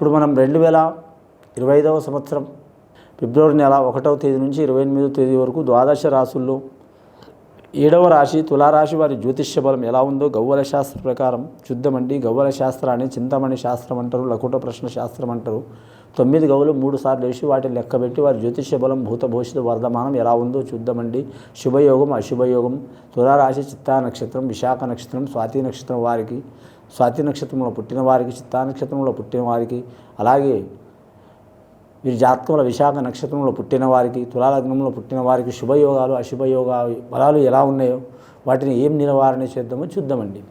ఇప్పుడు మనం రెండు వేల ఇరవై ఐదవ సంవత్సరం ఫిబ్రవరి నెల ఒకటవ తేదీ నుంచి ఇరవై ఎనిమిదవ తేదీ వరకు ద్వాదశ రాసుల్లో ఏడవ రాశి తులారాశి వారి జ్యోతిష్య బలం ఎలా ఉందో గవ్వల శాస్త్ర ప్రకారం చూద్దామండి గవ్వల శాస్త్రాన్ని చింతమణి శాస్త్రం అంటారు లకుట ప్రశ్న శాస్త్రం అంటారు. తొమ్మిది గవ్వలు మూడు సార్లు వేసి వాటిని లెక్కబెట్టి వారి జ్యోతిష్య బలం భూత భవిష్యత్ వర్ధమానం ఎలా ఉందో చూద్దామండి. శుభయోగం అశుభయోగం తులారాశి చిత్తా నక్షత్రం విశాఖ నక్షత్రం స్వాతి నక్షత్రం వారికి స్వాతి నక్షత్రంలో పుట్టిన వారికి చిత్తా నక్షత్రంలో పుట్టిన వారికి అలాగే వీరి జాతకంలో విశాఖ నక్షత్రంలో పుట్టిన వారికి తులాలగ్నంలో పుట్టిన వారికి శుభయోగాలు అశుభయోగా బలాలు ఎలా ఉన్నాయో వాటిని ఏం నివారణ చేద్దామో చూద్దామండి.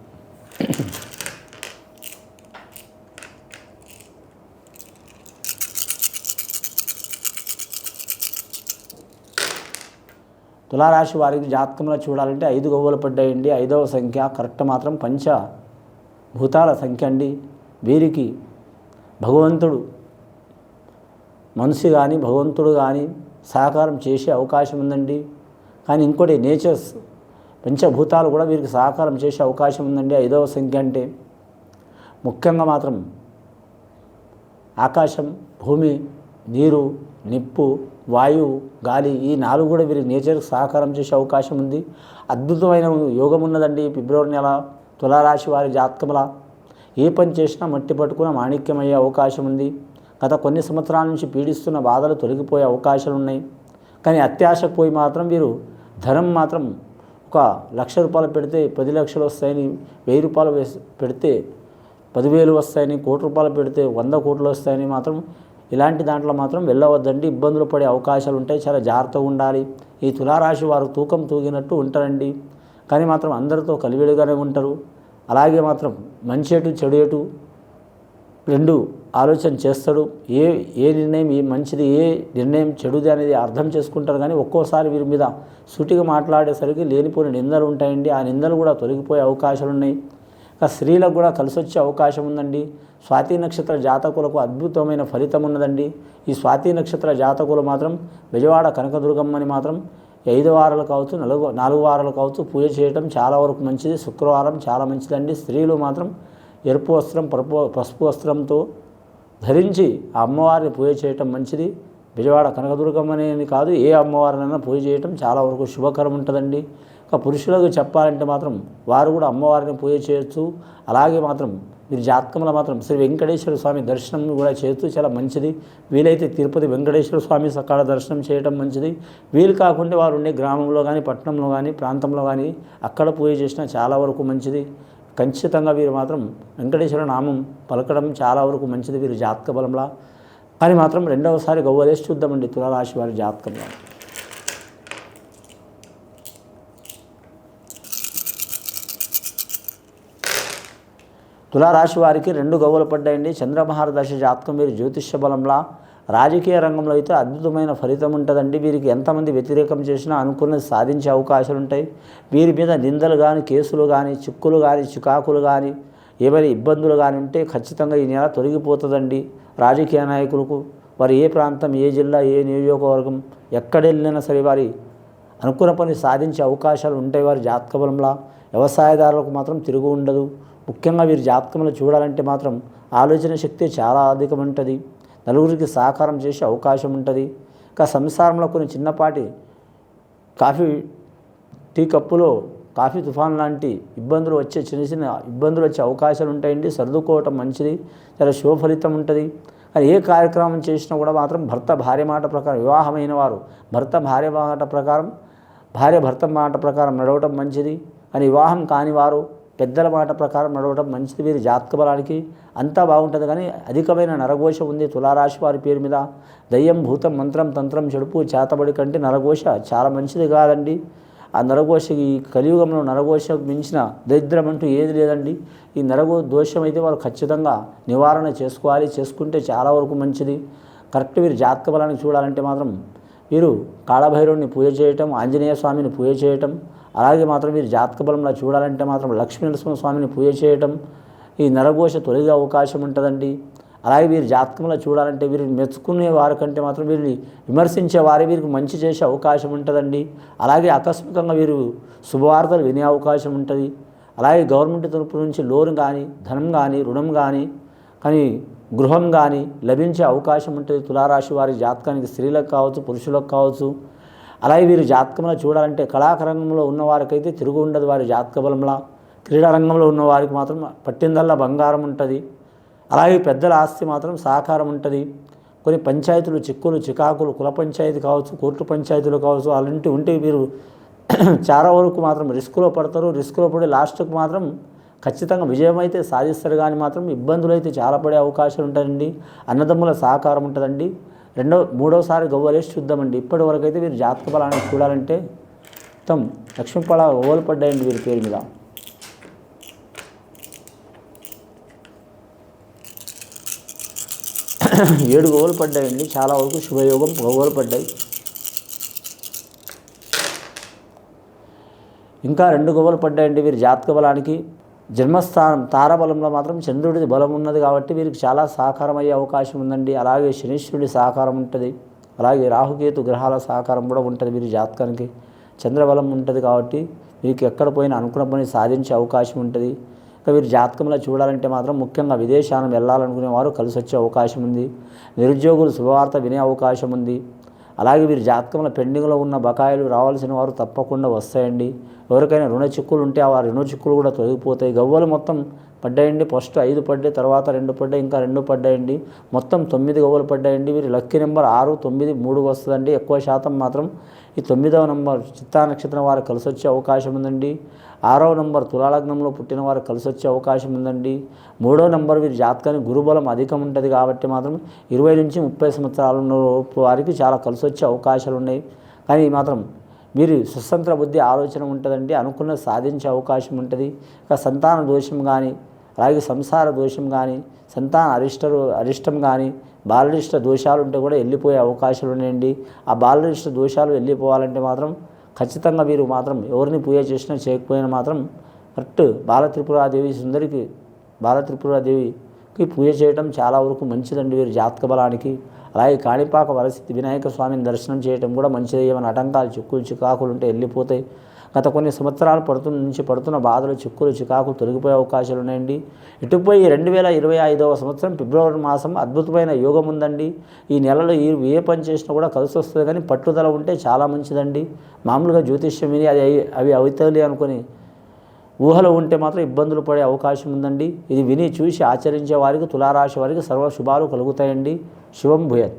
తులారాశి వారికి జాతకంలో చూడాలంటే ఐదు గవ్వలు పడ్డాయండి. ఐదవ సంఖ్య కరెక్ట్ మాత్రం పంచ భూతాల సంఖ్య అండి. వీరికి భగవంతుడు మనిషి కానీ భగవంతుడు కానీ సహకారం చేసే అవకాశం ఉందండి. కానీ ఇంకోటి నేచర్స్ పంచభూతాలు కూడా వీరికి సహకారం చేసే అవకాశం ఉందండి. ఐదవ సంఖ్య అంటే ముఖ్యంగా మాత్రం ఆకాశం భూమి నీరు నిప్పు వాయువు గాలి ఈ నాలుగు కూడా వీరికి నేచర్కి సహకారం చేసే అవకాశం ఉంది. అద్భుతమైన యోగం ఉన్నదండి. ఫిబ్రవరి నెల తులారాశి వారి జాతకముల ఏ పని చేసినా మట్టి పట్టుకున్న మాణిక్యమయ్యే అవకాశం ఉంది. గత కొన్ని సంవత్సరాల నుంచి పీడిస్తున్న బాధలు తొలగిపోయే అవకాశాలు ఉన్నాయి. కానీ అత్యాశకు పోయి మాత్రం వీరు ధనం మాత్రం ఒక లక్ష రూపాయలు పెడితే పది లక్షలు వస్తాయని వెయ్యి రూపాయలు వేసి పెడితే పదివేలు వస్తాయని కోటి రూపాయలు పెడితే వంద కోట్లు వస్తాయని మాత్రం ఇలాంటి దాంట్లో మాత్రం వెళ్ళవద్దండి. ఇబ్బందులు పడే అవకాశాలు ఉంటాయి. చాలా జాగ్రత్తగా ఉండాలి. ఈ తులారాశి వారు తూకం తూగినట్టు ఉంటారండి. కానీ మాత్రం అందరితో కలివిడిగానే ఉంటారు. అలాగే మాత్రం మంచి ఎటు చెడు ఎటు రెండు ఆలోచన చేస్తాడు ఏ ఏ నిర్ణయం ఏ మంచిది ఏ నిర్ణయం చెడుది అనేది అర్థం చేసుకుంటారు. కానీ ఒక్కోసారి వీరి మీద సూటిగా మాట్లాడేసరికి లేనిపోయిన నిందలు ఉంటాయండి. ఆ నిందలు కూడా తొలగిపోయే అవకాశాలు ఉన్నాయి. ఇక స్త్రీలకు కూడా కలిసి వచ్చే అవకాశం ఉందండి. స్వాతి నక్షత్ర జాతకులకు అద్భుతమైన ఫలితం ఉన్నదండి. ఈ స్వాతి నక్షత్ర జాతకులు మాత్రం విజయవాడ కనకదుర్గమ్మని మాత్రం ఐదు వారాలు కావచ్చు నలుగు నాలుగు వారాలు కావచ్చు పూజ చేయడం చాలా వరకు మంచిది. శుక్రవారం చాలా మంచిదండి. స్త్రీలు మాత్రం ఎరుపు వస్త్రం పరుపు పసుపు వస్త్రంతో ధరించి ఆ అమ్మవారిని పూజ చేయటం మంచిది. విజయవాడ కనకదుర్గమ్మని కాదు ఏ అమ్మవారినైనా పూజ చేయటం చాలా వరకు శుభకరం ఉంటుందండి. ఇంకా పురుషులకు చెప్పాలంటే మాత్రం వారు కూడా అమ్మవారిని పూజ చేయొచ్చు. అలాగే మాత్రం మీరు జాతకంలో మాత్రం శ్రీ వెంకటేశ్వర స్వామి దర్శనం కూడా చేస్తూ చాలా మంచిది. వీలైతే తిరుపతి వెంకటేశ్వర స్వామి సకాల దర్శనం చేయటం మంచిది. వీలు కాకుండా వారు ఉండే గ్రామంలో కానీ పట్టణంలో కానీ ప్రాంతంలో కానీ అక్కడ పూజ చేసినా చాలా వరకు మంచిది. ఖచ్చితంగా వీరు మాత్రం వెంకటేశ్వర నామం పలకడం చాలా వరకు మంచిది వీరు జాతక బలంలా. కానీ మాత్రం రెండవసారి గవ్వలేసి చూద్దామండి తులారాశి వారి జాతకంలో. తులారాశి వారికి రెండు గవ్వలు పడ్డాయండి. చంద్రమహార దశ జాతకం వీరి జ్యోతిష్య బలంలా రాజకీయ రంగంలో అయితే అద్భుతమైన ఫలితం ఉంటుందండి. వీరికి ఎంతమంది వ్యతిరేకం చేసినా అనుకున్నది సాధించే అవకాశాలు ఉంటాయి. వీరి మీద నిందలు కానీ కేసులు కానీ చిక్కులు కానీ చికాకులు కానీ ఏమైనా ఇబ్బందులు కానీ ఉంటే ఖచ్చితంగా ఈ నెల తొలగిపోతుందండి రాజకీయ నాయకులకు. వారు ఏ ప్రాంతం ఏ జిల్లా ఏ నియోజకవర్గం ఎక్కడెళ్ళినా సరే వారి అనుకున్న పని సాధించే అవకాశాలు ఉంటాయి. వారి జాతక బలంలా వ్యవసాయదారులకు మాత్రం తిరుగు ఉండదు. ముఖ్యంగా వీరి జాతకంలో చూడాలంటే మాత్రం ఆలోచన శక్తి చాలా అధికం ఉంటుంది నలుగురికి సహకారం చేసే అవకాశం ఉంటుంది ఇంకా సంసారంలో కొన్ని చిన్నపాటి కాఫీ టీ కప్పులో కాఫీ తుఫాన్ లాంటి ఇబ్బందులు వచ్చే చిన్న చిన్న ఇబ్బందులు వచ్చే అవకాశాలు ఉంటాయండి సర్దుకోవటం మంచిది. చాలా శుభ ఫలితం ఉంటుంది కానీ ఏ కార్యక్రమం చేసినా కూడా మాత్రం భర్త భార్య మాట ప్రకారం వివాహమైన వారు భర్త భార్య మాట ప్రకారం భార్య భర్త మాట ప్రకారం నడవటం మంచిది కానీ వివాహం కాని వారు పెద్దల మాట ప్రకారం నడవటం మంచిది వీరి జాతక బలానికి అంతా బాగుంటుంది కానీ అధికమైన నరఘోష ఉంది తులారాశి వారి పేరు మీద. దయ్యం భూతం మంత్రం తంత్రం చెడుపు చేతబడి కంటే నరఘోష చాలా మంచిది కాదండి. ఆ నరఘోష ఈ కలియుగంలో నరఘోషకు మించిన దరిద్రం అంటూ ఏది లేదండి. ఈ నరగో దోషం అయితే వాళ్ళు ఖచ్చితంగా నివారణ చేసుకోవాలి చేసుకుంటే చాలా వరకు మంచిది. కరెక్ట్ వీరి జాతక బలానికి చూడాలంటే మాత్రం వీరు కాళభైరవుని పూజ చేయటం ఆంజనేయ స్వామిని పూజ చేయటం అలాగే మాత్రం వీరు జాతక బలంలో చూడాలంటే మాత్రం లక్ష్మీ నరసింహ స్వామిని పూజ చేయటం ఈ నరఘోష తొలగే అవకాశం ఉంటుందండి. అలాగే వీరి జాతకంలో చూడాలంటే వీరిని మెచ్చుకునే వారి కంటే మాత్రం వీరిని విమర్శించే వారి వీరికి మంచి చేసే అవకాశం ఉంటుందండి. అలాగే ఆకస్మికంగా వీరు శుభవార్తలు వినే అవకాశం ఉంటుంది. అలాగే గవర్నమెంట్ తరపు నుంచి లోన్ కానీ ధనం కానీ రుణం కానీ కానీ గృహం కానీ లభించే అవకాశం ఉంటుంది తులారాశి వారి జాతకానికి స్త్రీలకు కావచ్చు పురుషులకు కావచ్చు అలాగే వీరి జాతకంలో చూడాలంటే కళాకరంగంలో ఉన్నవారికైతే తిరుగు ఉండదు వారి జాతక బలంలా. క్రీడారంగంలో ఉన్న వారికి మాత్రం పట్టిందల్లా బంగారం ఉంటుంది. అలాగే పెద్దల ఆస్తి మాత్రం సహకారం ఉంటుంది. కొన్ని పంచాయతీలు చిక్కులు చికాకులు కుల పంచాయతీ కావచ్చు కోర్టు పంచాయతీలు కావచ్చు అలాంటివి ఉంటే వీరు చాలా వరకు మాత్రం రిస్క్లో పడతారు. రిస్క్లో పడి లాస్ట్కు మాత్రం ఖచ్చితంగా విజయం అయితే సాధిస్తారు కానీ మాత్రం ఇబ్బందులు అయితే చాలా పడే అవకాశాలు ఉంటాయండి. అన్నదమ్ముల సహకారం ఉంటుందండి. రెండో మూడోసారి గవ్వలేసి చూద్దామండి. ఇప్పటి వరకు అయితే వీరు జాతక బలాన్ని చూడాలంటే మొత్తం లక్ష్మీపడ ఓవలు పడ్డాయండి వీరి పేరు మీద. ఏడు గోవలు పడ్డాయండి. చాలా వరకు శుభయోగం గోవలు పడ్డాయి. ఇంకా రెండు గోవలు పడ్డాయండి వీరి జాతక బలానికి జన్మస్థానం తారాబలంలో మాత్రం చంద్రుడిది బలం ఉన్నది కాబట్టి వీరికి చాలా సహకారం అయ్యే అవకాశం ఉందండి. అలాగే శనీశ్వరుడి సహకారం ఉంటుంది. అలాగే రాహుకేతు గ్రహాల సహకారం కూడా ఉంటుంది వీరి జాతకానికి. చంద్రబలం ఉంటుంది కాబట్టి వీరికి ఎక్కడ పోయినా అనుకున్న పని సాధించే అవకాశం ఉంటుంది. ఇంకా వీరి జాతకంలో చూడాలంటే మాత్రం ముఖ్యంగా విదేశాలను వెళ్ళాలనుకునే వారు కలిసి వచ్చే అవకాశం ఉంది. నిరుద్యోగులు శుభవార్త వినే అవకాశం ఉంది. అలాగే వీరి జాతకంలో పెండింగ్లో ఉన్న బకాయిలు రావాల్సిన వారు తప్పకుండా వస్తాయండి. ఎవరికైనా రుణ చిక్కులు ఉంటే ఆ రుణ చిక్కులు కూడా తొలగిపోతాయి. గవ్వలు మొత్తం పడ్డాయండి. ఫస్ట్ ఐదు పడ్డాయి తర్వాత రెండు పడ్డాయి ఇంకా రెండు పడ్డాయండి. మొత్తం తొమ్మిది గవ్వలు పడ్డాయండి. వీరి లక్కీ నెంబర్ ఆరు తొమ్మిది మూడు వస్తుందండి. ఎక్కువ శాతం మాత్రం ఈ తొమ్మిదవ నంబర్ చిత్తా నక్షత్రం వారు కలిసి వచ్చే అవకాశం ఉందండి. ఆరవ నంబర్ తులాలగ్నంలో పుట్టిన వారు కలిసి వచ్చే అవకాశం ఉందండి. మూడో నంబర్ వీరి జాతకానికి గురుబలం అధికం ఉంటుంది కాబట్టి మాత్రం ఇరవై నుంచి ముప్పై సంవత్సరాల వారికి చాలా కలిసి వచ్చే అవకాశాలు ఉన్నాయి. కానీ మాత్రం మీరు స్వతంత్ర బుద్ధి ఆలోచన ఉంటుందండి. అనుకున్న సాధించే అవకాశం ఉంటుంది. ఇక సంతాన దోషం కానీ అలాగే సంసార దోషం కానీ సంతాన అరిష్టరు అరిష్టం కానీ బాలరిష్ట దోషాలు ఉంటే కూడా వెళ్ళిపోయే అవకాశాలు ఉన్నాయండి ఆ బాలరిష్ట దోషాలు వెళ్ళిపోవాలంటే మాత్రం ఖచ్చితంగా మీరు మాత్రం ఎవరిని పూజ చేసినా చేయకపోయినా మాత్రం కరెక్ట్ బాల త్రిపురాదేవి సుందరికి బాల త్రిపురాదేవికి పూజ చేయడం చాలా వరకు మంచిదండి వీరి జాతక బలానికి. అలాగే కాణిపాక వరసిద్ధి వినాయక స్వామిని దర్శనం చేయడం కూడా మంచిది ఏమైనా ఆటంకాలు చిక్కులు చికాకులు ఉంటే వెళ్ళిపోతాయి. గత కొన్ని సంవత్సరాలు పడుతున్న నుంచి పడుతున్న బాధలు చిక్కులు చికాకులు తొలగిపోయే అవకాశాలు ఉన్నాయండి. ఇటుపోయి రెండు వేల ఇరవై ఐదవ సంవత్సరం ఫిబ్రవరి మాసం అద్భుతమైన యోగం ఉందండి. ఈ నెలలో ఈ ఏ పని చేసినా కూడా కలిసి వస్తుంది కానీ పట్టుదల ఉంటే చాలా మంచిదండి. మామూలుగా జ్యోతిష్యం విని అది అవి అవుతాయి అనుకుని ఊహలో ఉంటే మాత్రం ఇబ్బందులు పడే అవకాశం ఉందండి. ఇది విని చూసి ఆచరించే వారికి తులారాశి వారికి సర్వ శుభాలు కలుగుతాయండి. శివం భూయత్.